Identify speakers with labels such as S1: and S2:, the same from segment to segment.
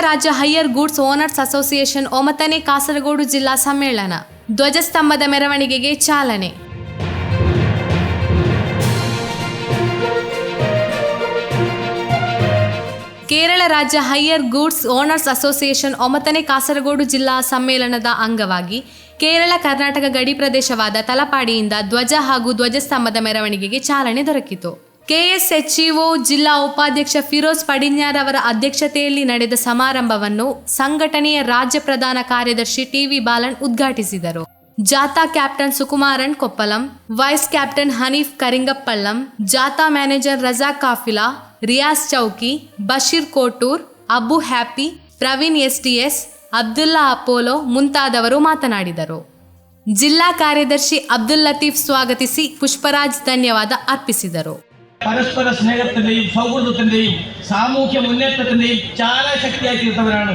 S1: ರಾಜ್ಯ higher goods owners association ಒಂಬತ್ತನೇ ಕಾಸರಗೋಡು ಜಿಲ್ಲಾ ಸಮ್ಮೇಳನ. ಧ್ವಜಸ್ತಂಭದ ಮೆರವಣಿಗೆಗೆ ಚಾಲನೆ. ಕೇರಳ ರಾಜ್ಯ ಹೈಯರ್ ಗೂಡ್ಸ್ ಓನರ್ಸ್ ಅಸೋಸಿಯೇಷನ್ ಒಂಬತ್ತನೇ ಕಾಸರಗೋಡು ಜಿಲ್ಲಾ ಸಮ್ಮೇಳನದ ಅಂಗವಾಗಿ ಕೇರಳ ಕರ್ನಾಟಕ ಗಡಿ ಪ್ರದೇಶವಾದ ತಲಪಾಡಿಯಿಂದ ಧ್ವಜ ಹಾಗೂ ಧ್ವಜಸ್ತಂಭದ ಮೆರವಣಿಗೆಗೆ ಚಾಲನೆ ದೊರಕಿತು. ಕೆಎಸ್ಎಚ್ಇಒ ಜಿಲ್ಲಾ ಉಪಾಧ್ಯಕ್ಷ ಫಿರೋಜ್ ಪಡಿನ್ಯಾರ್ ಅವರ ಅಧ್ಯಕ್ಷತೆಯಲ್ಲಿ ನಡೆದ ಸಮಾರಂಭವನ್ನು ಸಂಘಟನೆಯ ರಾಜ್ಯ ಪ್ರಧಾನ ಕಾರ್ಯದರ್ಶಿ ಟಿವಿ ಬಾಲನ್ ಉದ್ಘಾಟಿಸಿದರು. ಜಾಥಾ captain Sukumaran Koppalam, vice captain Hanif Karingappallam ಜಾಥಾ manager Raza Kafila Riyas Chowki, Basheer Kotoor Abbu happy, Praveen STS Abdulla Apollo ಮುಂತಾದವರು ಮಾತನಾಡಿದರು. ಜಿಲ್ಲಾ ಕಾರ್ಯದರ್ಶಿ ಅಬ್ದುಲ್ ಲತೀಫ್ ಸ್ವಾಗತಿಸಿ ಪುಷ್ಪರಾಜ್ ಧನ್ಯವಾದ ಅರ್ಪಿಸಿದರು.
S2: പരസ്പര സ്നേഹത്തിന്റെയും സൗഹൃദത്തിന്റെയും സാമൂഹ്യ മുന്നേറ്റത്തിന്റെയും ചാലാശക്തിയായി തീർത്തവരാണ്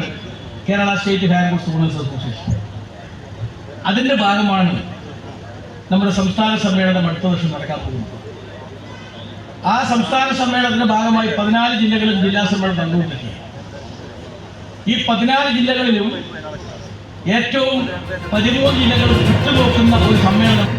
S2: Kerala state goods owners association. അതിന്റെ ഭാഗമാണ് നമ്മുടെ സംസ്ഥാന സമ്മേളനം അടുത്ത വർഷം നടക്കാൻ പോകുന്നത്. ആ സംസ്ഥാന സമ്മേളനത്തിന്റെ ഭാഗമായി പതിനാല് ജില്ലകളും ജില്ലാ സമ്മേളനം നടന്നുകൊണ്ടിരിക്കുക ഈ പതിനാല് ജില്ലകളിലും ഏറ്റവും പതിമൂന്ന് ജില്ലകളും ചുറ്റുനോക്കുന്ന ഒരു സമ്മേളനം